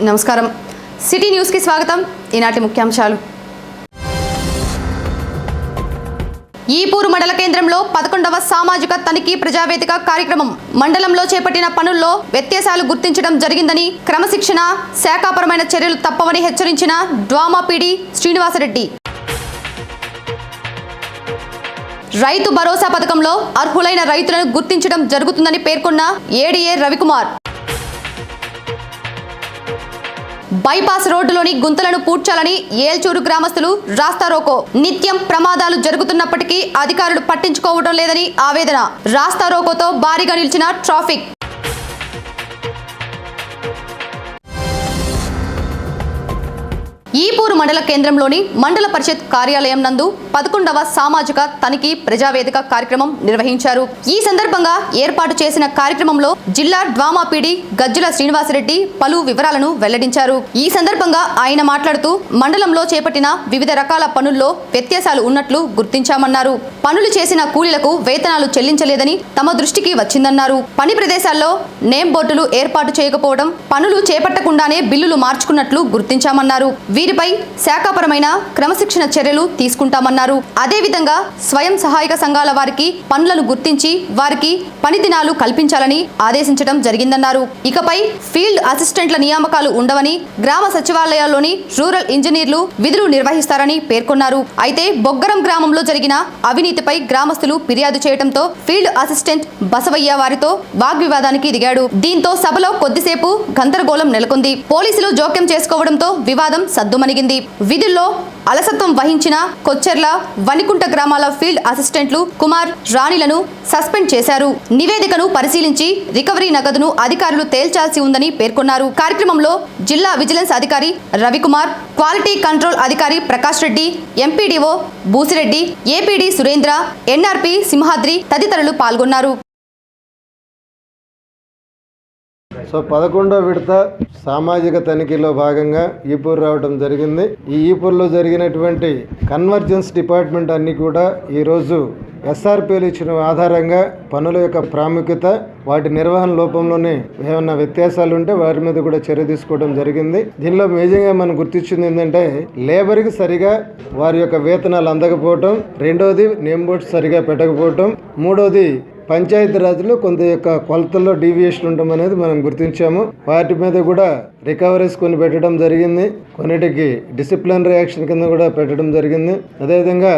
నమస్కారం. సిటీ న్యూస్కి స్వాగతం. ఈనాటి ముఖ్యాంశాలు. ఈపూరు మండల కేంద్రంలో పదకొండవ సామాజిక తనిఖీ ప్రజావేదిక కార్యక్రమం మండలంలో చేపట్టిన పనుల్లో వ్యత్యాసాలు గుర్తించడం జరిగిందని క్రమశిక్షణ శాఖాపరమైన చర్యలు తప్పవని హెచ్చరించిన డ్వామా పీడి శ్రీనివాసరెడ్డి. రైతు భరోసా పథకంలో అర్హులైన రైతులను గుర్తించడం జరుగుతుందని పేర్కొన్న ఏడీఏ రవికుమార్. బైపాస్ రోడ్డులోని గుంతలను పూడ్చాలని ఏల్చూరు గ్రామస్తులు రాస్తారోకో నిత్యం ప్రమాదాలు జరుగుతున్నప్పటికీ అధికారులు పట్టించుకోవడం లేదని ఆవేదన. రాస్తారోకోతో భారీగా నిలిచిన ట్రాఫిక్. ఈపూరు మండల కేంద్రంలోని మండల పరిషత్ కార్యాలయం నందు పదకొండవ సామాజిక తనిఖీ ప్రజావేదిక కార్యక్రమం నిర్వహించారు. ఈ సందర్భంగా ఏర్పాటు చేసిన కార్యక్రమంలో జిల్లా డ్వామాపీడి గజ్జుల శ్రీనివాసరెడ్డి పలు వివరాలను వెల్లడించారు. ఈ సందర్భంగా ఆయన మాట్లాడుతూ మండలంలో చేపట్టిన వివిధ రకాల పనుల్లో వ్యత్యాసాలు ఉన్నట్లు గుర్తించామన్నారు. పనులు చేసిన కూలీలకు వేతనాలు చెల్లించలేదని తమ దృష్టికి వచ్చిందన్నారు. పని ప్రదేశాల్లో నేమ్ బోర్డులు ఏర్పాటు చేయకపోవడం పనులు చేపట్టకుండానే బిల్లులు మార్చుకున్నట్లు గుర్తించామన్నారు. వీరిపై శాఖాపరమైన క్రమశిక్షణ చర్యలు తీసుకుంటామన్నారు. అదేవిధంగా స్వయం సహాయక సంఘాల వారికి పనులను గుర్తించి వారికి పని దినాలు కల్పించాలని ఆదేశించడం జరిగిందన్నారు. ఇకపై ఫీల్డ్ అసిస్టెంట్ల నియామకాలు ఉండవని గ్రామ సచివాలయాల్లోని రూరల్ ఇంజనీర్లు విధులు నిర్వహిస్తారని పేర్కొన్నారు. అయితే బొగ్గరం గ్రామంలో జరిగిన అవినీతిపై గ్రామస్తులు ఫిర్యాదు చేయడంతో ఫీల్డ్ అసిస్టెంట్ బసవయ్య వారితో వాగ్వివాదానికి దిగాడు. దీంతో సభలో కొద్దిసేపు గందరగోళం నెలకొంది. పోలీసులు జోక్యం చేసుకోవడంతో వివాదం సద్దు సద్దుమణిగింది విధుల్లో అలసత్వం వహించిన కొచ్చెర్ల వనికుంట గ్రామాల ఫీల్డ్ అసిస్టెంట్లు కుమార్ రాణిలను సస్పెండ్ చేశారు. నివేదికను పరిశీలించి రికవరీ నగదును అధికారులు తేల్చాల్సి ఉందని పేర్కొన్నారు. కార్యక్రమంలో జిల్లా విజిలెన్స్ అధికారి రవికుమార్ క్వాలిటీ కంట్రోల్ అధికారి Prakash Reddy MPDO Busireddy APD Surendra NRP Simhadri తదితరులు పాల్గొన్నారు. సో పదకొండో విడత సామాజిక తనిఖీలో భాగంగా ఈపూర్ రావడం జరిగింది. ఈ ఈపూర్లో జరిగినటువంటి కన్వర్జెన్స్ డిపార్ట్మెంట్ అన్ని కూడా ఈరోజు ఎస్ఆర్పీలు ఇచ్చిన ఆధారంగా పనుల యొక్క ప్రాముఖ్యత వాటి నిర్వహణ లోపంలోనే ఏమైనా వ్యత్యాసాలు ఉంటే వారి మీద కూడా చర్య తీసుకోవడం జరిగింది. దీనిలో మేజర్గా మనం గుర్తించింది ఏంటంటే లేబర్కి సరిగా వారి యొక్క వేతనాలు అందకపోవటం రెండోది నేమ్ బోర్డ్స్ సరిగా పెట్టకపోవటం మూడోది పంచాయతీ రాజ్లో కొంత యొక్క కొలతల్లో డీవియేషన్ ఉండడం అనేది మనం గుర్తించాము. వాటి మీద కూడా రికవరీస్ కొన్ని పెట్టడం జరిగింది. కొన్నిటికి డిసిప్లిన్ రియాక్షన్ కింద కూడా పెట్టడం జరిగింది. అదేవిధంగా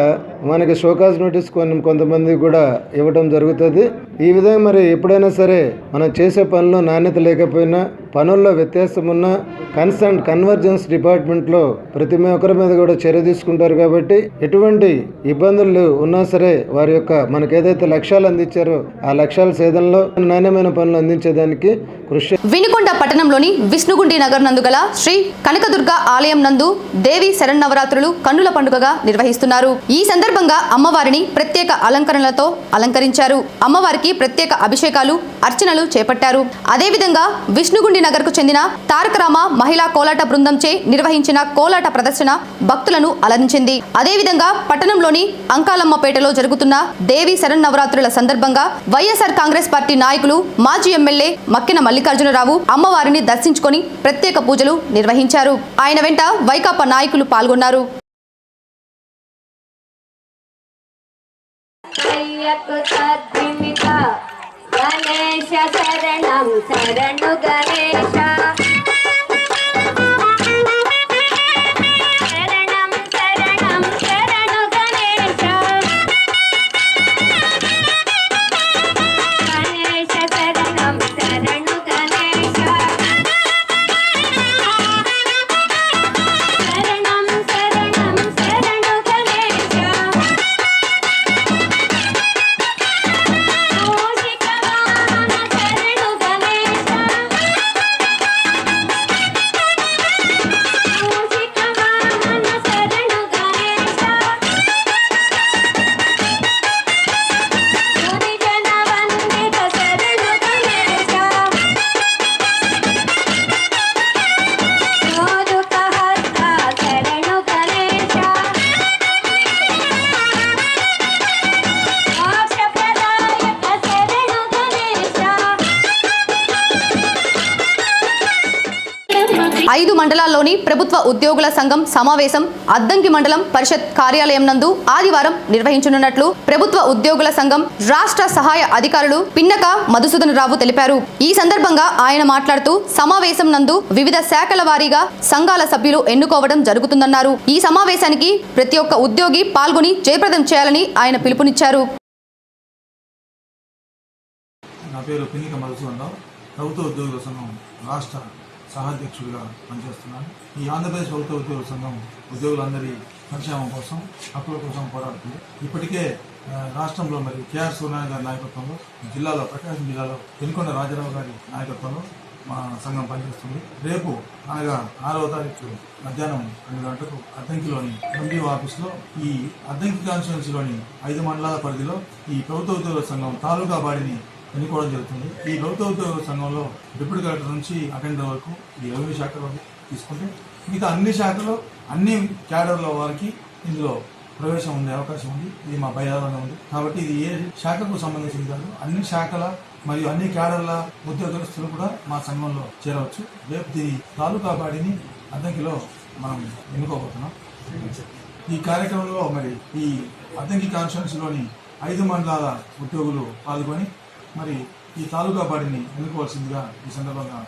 మనకి షోకాజ్ నోటీస్ కొన్ని కొంతమంది కూడా ఇవ్వడం జరుగుతుంది. ఈ విధంగా మరి ఎప్పుడైనా సరే మనం చేసే పనిలో నాణ్యత లేకపోయినా పనుల్లో వ్యత్యాసం ఉన్నా కన్సర్న్ కన్వర్జెన్స్ డిపార్ట్మెంట్లో ప్రతి ఒక్కరి మీద కూడా చర్య తీసుకుంటారు కాబట్టి ఎటువంటి ఇబ్బందులు ఉన్నా సరే వారి యొక్క మనకేదైతే ఏదైతే లక్ష్యాలు అందించారో ఆ లక్ష్యాల సేదంలో నాణ్యమైన పనులు అందించేదానికి కృషి వినుకొండ పట్టణంలోని విష్ణుగుండి నగర్ నందు గల శ్రీ కనకదుర్గ ఆలయం నందు దేవి శరన్నవరాత్రులు కన్నుల పండుగగా నిర్వహిస్తున్నారు. ఈ సందర్భంగా అమ్మవారిని ప్రత్యేక అలంకరణలతో అలంకరించారు. అమ్మవారికి ప్రత్యేక అభిషేకాలు అర్చనలు చేపట్టారు. అదేవిధంగా విష్ణుగుండి నగర్కు చెందిన తారకరామ మహిళా కోలాట బృందంచే నిర్వహించిన కోలాట ప్రదర్శన భక్తులను అలరించింది. అదేవిధంగా పట్టణంలోని అంకాలమ్మపేటలో జరుగుతున్న దేవి శరన్నవరాత్రుల సందర్భంగా వైఎస్ఆర్ కాంగ్రెస్ పార్టీ నాయకులు మాజీ ఎమ్మెల్యే మక్కిన మల్లికార్జునరావు అమ్మవారిని దర్శించుకొని ప్రత్యేక పూజలు నిర్వహించారు. ఆయన వెంట వైకాపా నాయకులు పాల్గొన్నారు. గణేశ శరణం శరణు గణేశ. ప్రభుత్వ ఉద్యోగుల సంఘం సమావేశం అద్దంకి మండలం పరిషత్ కార్యాలయం నందు ఆదివారం నిర్వహించనున్నట్లు ప్రభుత్వ ఉద్యోగుల సంఘం రాష్ట్ర సహాయ అధికారులు పిన్నక మధుసూదన్ రావు తెలిపారు. ఈ సందర్భంగా ఆయన మాట్లాడుతూ సమావేశం నందు వివిధ శాఖల వారీగా సంఘాల సభ్యులు ఎన్నుకోవడం జరుగుతుందన్నారు. ఈ సమావేశానికి ప్రతి ఒక్క ఉద్యోగి పాల్గొని జయప్రదం చేయాలని ఆయన పిలుపునిచ్చారు. నా పేరు పిన్నిక మధుసూదనరావు ప్రభుత్వ ఉద్యోగుల సంఘం రాష్ట్ర సహాధ్యక్షుడిగా పనిచేస్తున్నాను. ఈ ఆంధ్రప్రదేశ్ ప్రభుత్వ ఉద్యోగుల సంఘం ఉద్యోగులందరి సంక్షేమం కోసం హక్కుల కోసం పోరాడుతుంది. ఇప్పటికే రాష్ట్రంలో మరి కేఆర్ సూర్యనారాయణ గారి నాయకత్వంలో జిల్లాలో ప్రకాశం జిల్లాలో పెనుకొండ రాజారావు గారి నాయకత్వంలో మా సంఘం పనిచేస్తుంది. రేపు అనగా ఆరవ తారీఖు మధ్యాహ్నం రెండు గంటలకు అద్దంకిలోని ఎండిఓ ఆఫీస్లో ఈ అద్దంకి కాన్స్టిట్యున్సీలోని ఐదు మండలాల పరిధిలో ఈ ప్రభుత్వ ఉద్యోగుల సంఘం తాలూకా బాడిని ఎన్నుకోవడం జరుగుతుంది. ఈ ప్రభుత్వ ఉద్యోగుల సంఘంలో డిప్యూటీ కలెక్టర్ నుంచి అటెండర్ వరకు ఈ రెవెన్యూ శాఖలో తీసుకుంటే మిగతా అన్ని శాఖలో అన్ని క్యాడర్ల వారికి ఇందులో ప్రవేశం ఉండే అవకాశం ఉంది. ఇది మా భయాలంగా ఉంది. కాబట్టి ఇది ఏ శాఖకు సంబంధించింది కాదు అన్ని శాఖల మరియు అన్ని క్యాడర్ల ఉద్యోగస్తులు కూడా మా సంఘంలో చేరవచ్చు. రేపు దీని తాలూకా బాడీని అద్దంకిలో మనం ఎన్నుకోబోతున్నాం. ఈ కార్యక్రమంలో మరి ఈ అద్దంకి కాన్స్టిట్యున్సీలోని ఐదు మండలాల ఉద్యోగులు పాల్గొని మరి ఈ తాలూకా బడిని ఎన్నుకోవాల్సిందిగా ఈ సందర్భంగా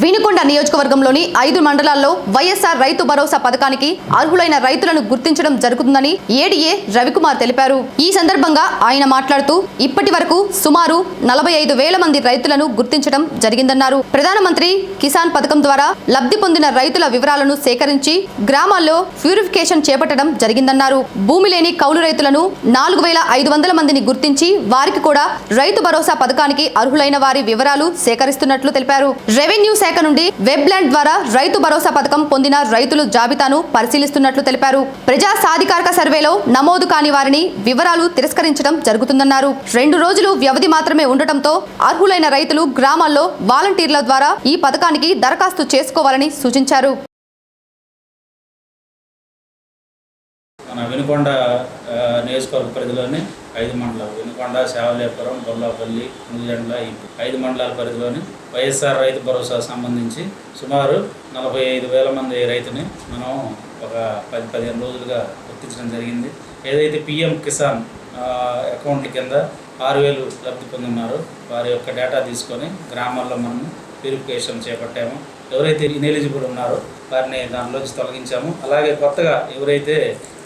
వినుకొండ నియోజకవర్గంలోని ఐదు మండలాల్లో వైఎస్ఆర్ రైతు భరోసా పథకానికి అర్హులైన రైతులను గుర్తించడం జరుగుతుందని ఏడీఏ రవికుమార్ తెలిపారు. ఈ సందర్భంగా ఆయన మాట్లాడుతూ ఇప్పటి వరకు సుమారు నలభై ఐదు వేల మంది రైతులను గుర్తించడం జరిగిందన్నారు. ప్రధానమంత్రి కిసాన్ పథకం ద్వారా లబ్ధి పొందిన రైతుల వివరాలను సేకరించి గ్రామాల్లో ప్యూరిఫికేషన్ చేపట్టడం జరిగిందన్నారు. భూమి లేని కౌలు రైతులను నాలుగు వేల ఐదు వందల మందిని గుర్తించి వారికి కూడా రైతు భరోసా పథకానికి అర్హులైన వారి వివరాలు సేకరిస్తున్నట్లు తెలిపారు. రెవెన్యూ శాఖ నుండి వెబ్ ల్యాండ్ ద్వారా రైతు భరోసా పథకం పొందిన రైతుల జాబితాను పరిశీలిస్తున్నట్లు తెలిపారు. ప్రజా సాధికారక సర్వేలో నమోదు కాని వారిని వివరాలు తిరస్కరించడం జరుగుతుందన్నారు. రెండు రోజులు వ్యవధి మాత్రమే ఉండటంతో అర్హులైన రైతులు గ్రామాల్లో వాలంటీర్ల ద్వారా ఈ పథకానికి దరఖాస్తు చేసుకోవాలని సూచించారు. మన వినుకొండ నియోజకవర్గ పరిధిలోని ఐదు మండలాలు. వినుకొండ శావలేపురం గొల్లాపల్లి ముదిజండ్ల ఇంటి ఐదు మండలాల పరిధిలోని వైఎస్ఆర్ రైతు భరోసా సంబంధించి సుమారు నలభై ఐదు వేల మంది రైతుని మనం ఒక పది పదిహేను రోజులుగా గుర్తించడం జరిగింది. ఏదైతే పిఎం కిసాన్ అకౌంట్ కింద ఆరు వేలు లబ్ధి పొందున్నారో వారి యొక్క డేటా తీసుకొని గ్రామాల్లో మనం వెరిఫికేషన్ చేపట్టాము. ఎవరైతే ఇనెలిజిబుల్ ఉన్నారో వారిని దానిలోంచి తొలగించాము. అలాగే కొత్తగా ఎవరైతే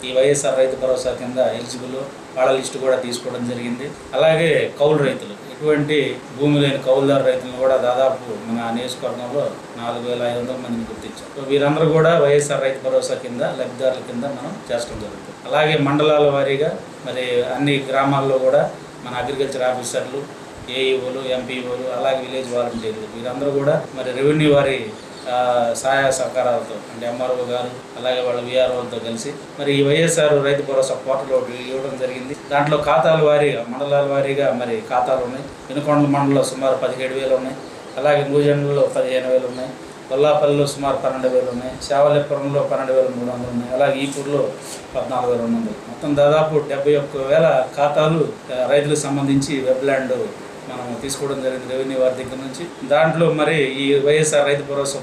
ఈ వైఎస్ఆర్ రైతు భరోసా కింద ఎలిజిబుల్ వాళ్ళ లిస్టు కూడా తీసుకోవడం జరిగింది. అలాగే కౌలు రైతులు. ఎటువంటి భూమి లేని కౌలుదారు రైతులను కూడా దాదాపు మన నియోజకవర్గంలో నాలుగు వేల ఐదు వందల మందిని గుర్తించాం. సో వీరందరూ కూడా వైఎస్ఆర్ రైతు భరోసా కింద లబ్ధిదారుల కింద మనం చేసుకోవడం జరుగుతుంది. అలాగే మండలాల వారీగా మరి అన్ని గ్రామాల్లో కూడా మన అగ్రికల్చర్ ఆఫీసర్లు ఏఈఓలు ఎంపీఓలు అలాగే విలేజ్ వాలంటీర్లు వీరందరూ కూడా మరి రెవెన్యూ వారి సహాయ సహకారాలతో అంటే ఎంఆర్ఓ గారు అలాగే వాళ్ళ విఆర్ఓలతో కలిసి మరి ఈ వైఎస్ఆర్ రైతు భరోసా పోర్టల్ ఒకటి ఇవ్వడం జరిగింది. దాంట్లో ఖాతాల వారీగా మండలాల వారీగా మరి ఖాతాలు ఉన్నాయి. వినుకొండ మండలంలో సుమారు పదిహేడు వేలు ఉన్నాయి. అలాగే నూజెండ్లలో పదిహేను వేలు ఉన్నాయి. కొల్లాపల్లిలో సుమారు పన్నెండు వేలు ఉన్నాయి. శావలిపురంలో పన్నెండు వేల మూడు వందలు ఉన్నాయి. అలాగే ఈపూర్లో పద్నాలుగు వేల రెండు వందలు. మొత్తం దాదాపు డెబ్బై ఒక్క వేల ఖాతాలు రైతులకు సంబంధించి వెబ్ ల్యాండ్ మనం తీసుకోవడం జరిగింది రెవెన్యూ వారి దగ్గర నుంచి. దాంట్లో మరి ఈ వైఎస్ఆర్ రైతు భరోసా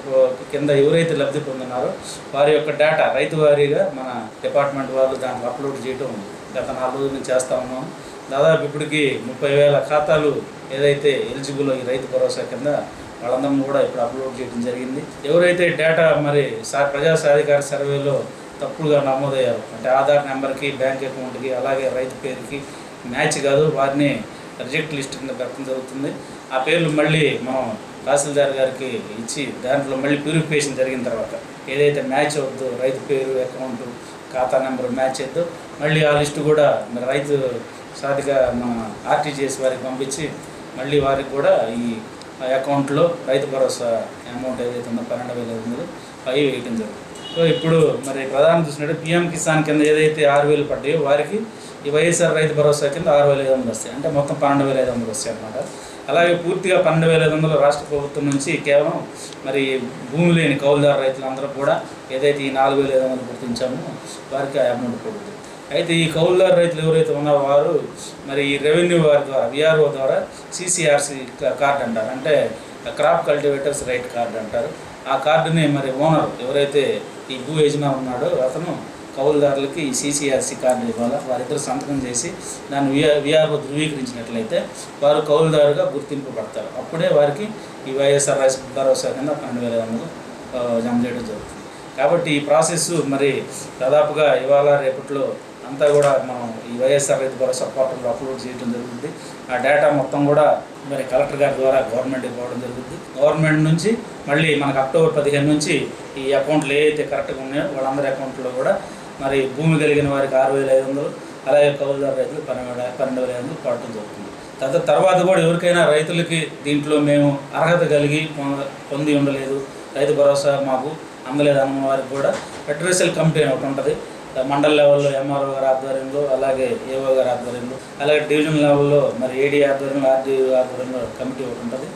కింద ఎవరైతే లబ్ధి పొందున్నారో వారి యొక్క డేటా రైతు వారీగా మన డిపార్ట్మెంట్ వాళ్ళు దాంట్లో అప్లోడ్ చేయడం గత నాలుగు రోజుల నుంచి చేస్తా ఉన్నాం. దాదాపు ఇప్పటికి ముప్పై వేల ఖాతాలు ఏదైతే ఎలిజిబుల్ ఈ రైతు భరోసా కింద వాళ్ళందరం కూడా ఇప్పుడు అప్లోడ్ చేయడం జరిగింది. ఎవరైతే డేటా మరి సా ప్రజా సాధికార సర్వేలో తప్పుగా నమోదయ్యారు అంటే ఆధార్ నెంబర్కి బ్యాంక్ అకౌంట్కి అలాగే రైతు పేరుకి మ్యాచ్ కాదు వారిని రిజెక్ట్ లిస్ట్ కింద పెట్టడం జరుగుతుంది. ఆ పేర్లు మళ్ళీ మనం తహసీల్దార్ గారికి ఇచ్చి దాంట్లో మళ్ళీ ప్యూరిఫికేషన్ జరిగిన తర్వాత ఏదైతే మ్యాచ్ అవుద్దో రైతు పేరు అకౌంట్ ఖాతా నెంబర్ మ్యాచ్ అవుద్దో మళ్ళీ ఆ లిస్టు కూడా మరి రైతు సాధిగా మన ఆర్టీజీఎస్ వారికి పంపించి మళ్ళీ వారికి కూడా ఈ అకౌంట్లో రైతు భరోసా అమౌంట్ ఏదైతే ఉందో పన్నెండు వేల ఐదు వందలు అవి వేయటం జరుగుతుంది. సో ఇప్పుడు మరి ప్రధానం చూసినట్టు పిఎం కిసాన్ కింద ఏదైతే ఆరు వేలు పడ్డాయో వారికి ఈ వైఎస్ఆర్ రైతు భరోసా కింద ఆరు వేల ఐదు వందలు వస్తాయి. అంటే మొత్తం పన్నెండు వేల ఐదు వందలు వస్తాయి అన్నమాట. అలాగే పూర్తిగా పన్నెండు వేల ఐదు వందలు రాష్ట్ర ప్రభుత్వం నుంచి కేవలం మరి భూమి లేని కౌలుదారు రైతులందరూ కూడా ఏదైతే ఈ నాలుగు వేల ఐదు వందలు గుర్తించామో వారికి ఆ అమౌంట్ పడుతుంది అయితే ఈ కౌలుదారు రైతులు ఎవరైతే ఉన్నారో వారు మరి ఈ రెవెన్యూ వారి ద్వారా విఆర్ఓ ద్వారా సిసిఆర్సి కార్డు అంటారు. అంటే క్రాప్ కల్టివేటర్స్ రైట్ కార్డు అంటారు. ఆ కార్డుని మరి ఓనర్ ఎవరైతే ఈ భూ యజమాని ఉన్నాడో అతను కౌలుదారులకి ఈ సీసీఆర్సీ కార్డు ఇవ్వాలా? వారిద్దరు సంతకం చేసి దాన్ని విఆర్ఓ ధృవీకరించినట్లయితే వారు కౌలుదారుగా గుర్తింపబడతారు. అప్పుడే వారికి ఈ వైఎస్ఆర్ రైస్ భరోసా కింద పన్నెండు వేల వందలు జమ చేయడం జరుగుతుంది. కాబట్టి ఈ ప్రాసెస్ మరి దాదాపుగా ఇవాళ రేపట్లో అంతా కూడా మనం ఈ వైఎస్ఆర్ రైతు భరోసా పోర్టల్లో అప్లోడ్ చేయడం జరుగుతుంది. ఆ డేటా మొత్తం కూడా మరి కలెక్టర్ గారి ద్వారా గవర్నమెంట్కి పోవడం జరుగుతుంది. గవర్నమెంట్ నుంచి మళ్ళీ మనకు అక్టోబర్ పదిహేను నుంచి ఈ అకౌంట్లు ఏవైతే కరెక్ట్గా ఉన్నాయో వాళ్ళందరి అకౌంట్లో కూడా మరి భూమి కలిగిన వారికి ఆరు వేల ఐదు వందలు అలాగే కౌలుదారు రైతులు పన్నెండు పన్నెండు వేల ఐదు వందలు పడటం జరుగుతుంది. తర్వాత తర్వాత కూడా ఎవరికైనా రైతులకి దీంట్లో మేము అర్హత కలిగి పొంద- పొంది ఉండలేదు. రైతు భరోసా మాకు అందలేదు అన్న వారికి కూడా ఫెడరేషన్ కంపెనీ ఒకటి ఉంటుంది. మండల లెవెల్లో ఎంఆర్ఓ గారి ఆధ్వర్యంలో అలాగే ఏఓ గారి ఆధ్వర్యంలో అలాగే డివిజన్ లెవెల్లో మరి ఏడీ ఆధ్వర్యంలో ఆర్డీఓ ఆధ్వర్యంలో కమిటీ ఒకటి ఉంటుంది.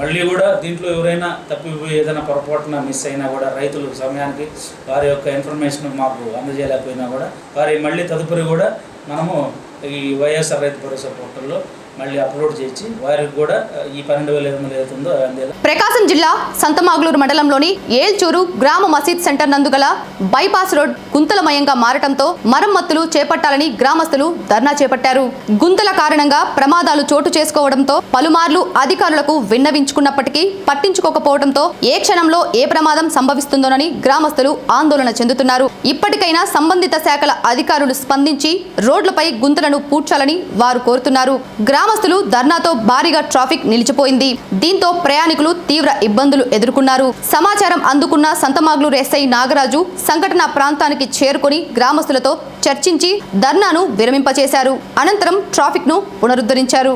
మళ్ళీ కూడా దీంట్లో ఎవరైనా తప్పిపోయి ఏదైనా పొరపాటున మిస్ అయినా కూడా రైతులు సమయానికి వారి యొక్క ఇన్ఫర్మేషన్ మాకు అందజేయలేకపోయినా కూడా వారి మళ్ళీ తదుపరి కూడా మనము ఈ వైఎస్ఆర్ రైతు భరోసా పోర్టల్లో మళ్ళీ అప్లోడ్ చేసి వారికి కూడా ఈ పన్నెండు వేల ఐదు వందలు ప్రకాశం జిల్లా సంతమాగులూరు మండలంలోని ఏల్చూరు గ్రామ మసీద్ సెంటర్ నందుగల బైపాస్ రోడ్ గుంతలమయంగా మారటంతో మరమ్మతులు చేపట్టాలని గ్రామస్తులు ధర్నా చేపట్టారు. గుంతల కారణంగా ప్రమాదాలు చోటు చేసుకోవడంతో పలుమార్లు అధికారులకు విన్నవించుకున్నప్పటికీ పట్టించుకోకపోవడంతో ఏ క్షణంలో ఏ ప్రమాదం సంభవిస్తుందోనని గ్రామస్తులు ఆందోళన చెందుతున్నారు. ఇప్పటికైనా సంబంధిత శాఖల అధికారులు స్పందించి రోడ్లపై గుంతలను పూడ్చాలని వారు కోరుతున్నారు. గ్రామస్తులు ధర్నాతో భారీగా ట్రాఫిక్ నిలిచిపోయింది. దీంతో ప్రయాణికులు తీవ్ర ఇబ్బందులు ఎదుర్కొన్నారు. సమాచారం అందుకున్న సంతమాగ్లూరు ఎస్ఐ నాగరాజు సంఘటన ప్రాంతానికి చేరుకొని గ్రామస్తులతో చర్చించి ధర్నాను విరమింపచేశారు. అనంతరం ట్రాఫిక్ను పునరుద్ధరించారు.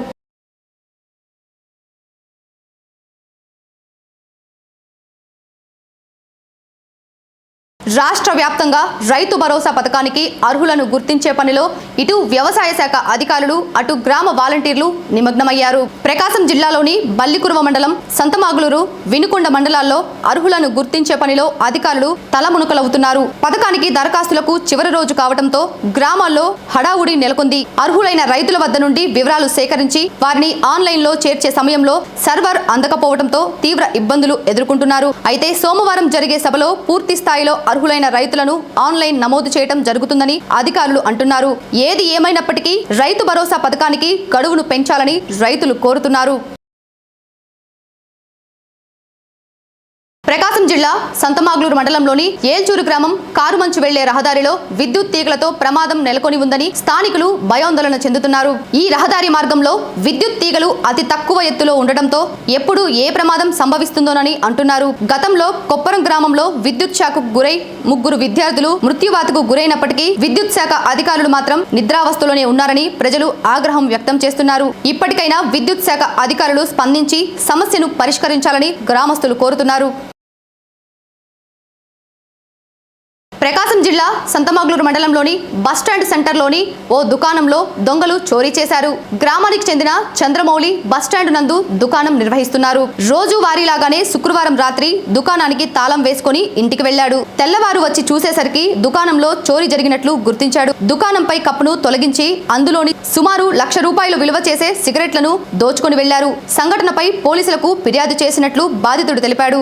రాష్ట్ర వ్యాప్తంగా రైతు భరోసా పథకానికి అర్హులను గుర్తించే పనిలో ఇటు వ్యవసాయ శాఖ అధికారులు అటు గ్రామ వాలంటీర్లు నిమగ్నమయ్యారు. ప్రకాశం జిల్లాలోని బల్లికురువ మండలం సంతమాగులూరు వినుకొండ మండలాల్లో అర్హులను గుర్తించే పనిలో అధికారులు తలమునుకలవుతున్నారు. పథకానికి దరఖాస్తులకు చివరి రోజు కావడంతో గ్రామాల్లో హడావుడి నెలకొంది. అర్హులైన రైతుల వద్ద నుండి వివరాలు సేకరించి వారిని ఆన్లైన్లో చేర్చే సమయంలో సర్వర్ అందకపోవడంతో తీవ్ర ఇబ్బందులు ఎదుర్కొంటున్నారు. అయితే సోమవారం జరిగే సభలో పూర్తి స్థాయిలో అర్హులైన రైతులను ఆన్లైన్ నమోదు చేయడం జరుగుతుందని అధికారులు అంటున్నారు. ఏది ఏమైనప్పటికీ రైతు భరోసా పథకానికి గడువును పెంచాలని రైతులు కోరుతున్నారు. ప్రకాశం జిల్లా సంతమాగ్లూరు మండలంలోని ఏల్చూరు గ్రామం కారుమంచు వెళ్ళే రహదారిలో విద్యుత్ తీగలతో ప్రమాదం నెలకొని ఉందని స్థానికులు భయాందోళన చెందుతున్నారు. ఈ రహదారి మార్గంలో విద్యుత్ తీగలు అతి తక్కువ ఎత్తులో ఉండటంతో ఎప్పుడు ఏ ప్రమాదం సంభవిస్తుందోనని అంటున్నారు. గతంలో కొప్పరం గ్రామంలో విద్యుత్ శాఖకు గురై ముగ్గురు విద్యార్థులు మృత్యువాతకు గురైనప్పటికీ విద్యుత్ శాఖ అధికారులు మాత్రం నిద్రావస్థలోనే ఉన్నారని ప్రజలు ఆగ్రహం వ్యక్తం చేస్తున్నారు. ఇప్పటికైనా విద్యుత్ శాఖ అధికారులు స్పందించి సమస్యను పరిష్కరించాలని గ్రామస్తులు కోరుతున్నారు. ప్రకాశం జిల్లా సంతమాగ్లూరు మండలంలోని బస్టాండ్ సెంటర్లోని ఓ దుకాణంలో దొంగలు చోరీ చేశారు. గ్రామానికి చెందిన చంద్రమౌళి బస్టాండ్ నందు దుకాణం నిర్వహిస్తున్నారు. రోజు వారీలాగానే శుక్రవారం రాత్రి దుకాణానికి తాళం వేసుకొని ఇంటికి వెళ్ళాడు తెల్లవారు వచ్చి చూసేసరికి దుకాణంలో చోరీ జరిగినట్లు గుర్తించాడు. దుకాణంపై కప్పును తొలగించి అందులోని సుమారు లక్ష రూపాయలు విలువ చేసే సిగరెట్లను దోచుకొని వెళ్ళారు సంఘటనపై పోలీసులకు ఫిర్యాదు చేసినట్లు బాధితుడు తెలిపాడు.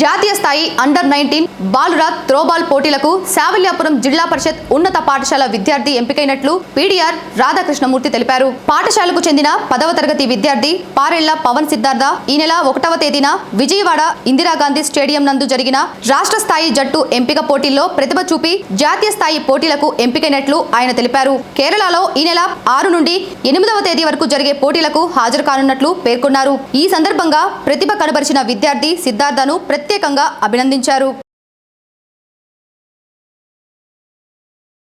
జాతీయ స్థాయి అండర్ నైన్టీన్ బాలుర త్రోబాల్ పోటీలకు శావల్యాపురం జిల్లా పరిషత్ ఉన్నత పాఠశాల విద్యార్థి ఎంపికైనట్లు పీడీఆర్ రాధాకృష్ణమూర్తి తెలిపారు. పాఠశాలకు చెందిన పదవ తరగతి విద్యార్థి పారెళ్ళ పవన్ సిద్ధార్థ ఈ నెల ఒకటవ తేదీన విజయవాడ ఇందిరాగాంధీ స్టేడియం నందు జరిగిన రాష్ట్ర స్థాయి జట్టు ఎంపిక పోటీల్లో ప్రతిభ చూపి జాతీయ స్థాయి పోటీలకు ఎంపికైనట్లు ఆయన తెలిపారు. కేరళలో ఈ నెల ఆరు నుండి ఎనిమిదవ తేదీ వరకు జరిగే పోటీలకు హాజరు కానున్నట్లు పేర్కొన్నారు. ఈ సందర్భంగా ప్రతిభ కనబరిచిన విద్యార్థి సిద్ధార్థను ప్రత్యేకంగా అభినందించారు.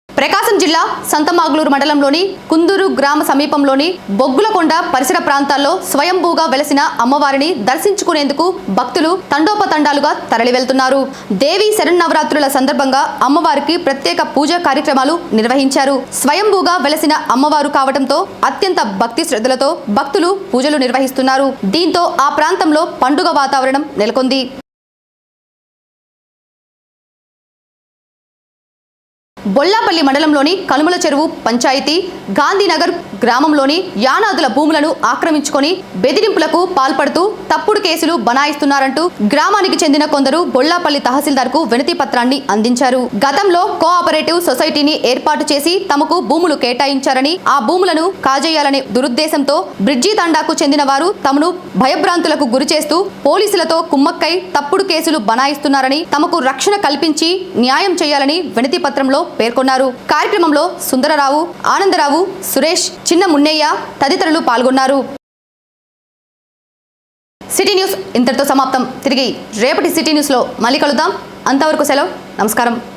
ప్రకాశం జిల్లా సంతమాగులూరు మండలంలోని కుందూరు గ్రామ సమీపంలోని బొగ్గులకొండ పరిసర ప్రాంతాల్లో స్వయంభూగా వెలసిన అమ్మవారిని దర్శించుకునేందుకు భక్తులు తండోపతండాలుగా తరలి వెళ్తున్నారు దేవి శరన్నవరాత్రుల సందర్భంగా అమ్మవారికి ప్రత్యేక పూజా కార్యక్రమాలు నిర్వహించారు. స్వయంభూగా వెలసిన అమ్మవారు కావడంతో అత్యంత భక్తి శ్రద్ధలతో భక్తులు పూజలు నిర్వహిస్తున్నారు. దీంతో ఆ ప్రాంతంలో పండుగ వాతావరణం నెలకొంది. బొల్లాపల్లి మండలంలోని కనుమల చెరువు పంచాయతీ గాంధీనగర్ గ్రామంలోని యానాదుల భూములను ఆక్రమించుకొని బెదిరింపులకు పాల్పడుతూ తప్పుడు కేసులు బనాయిస్తున్నారంటూ గ్రామానికి చెందిన కొందరు బొల్లాపల్లి తహసీల్దార్కు వినతి పత్రాన్ని అందించారు. గతంలో కోఆపరేటివ్ సొసైటీని ఏర్పాటు చేసి తమకు భూములు కేటాయించారని ఆ భూములను కాజేయాలనే దురుద్దేశంతో బ్రిడ్జి తండాకు చెందిన వారు తమను భయభ్రాంతులకు గురి చేస్తూ పోలీసులతో కుమ్మక్కై తప్పుడు కేసులు బనాయిస్తున్నారని తమకు రక్షణ కల్పించి న్యాయం చేయాలని వినతి పత్రంలో పేర్కొన్నారు. కార్యక్రమంలో సుందరరావు ఆనందరావు సురేష్ చిన్న మున్నయ్య తదితరులు పాల్గొన్నారు. సిటీ న్యూస్ ఇంతటితో సమాప్తం. తిరిగి రేపటి సిటీ న్యూస్లో మళ్ళీ కలుద్దాం. అంతవరకు సెలవు. నమస్కారం.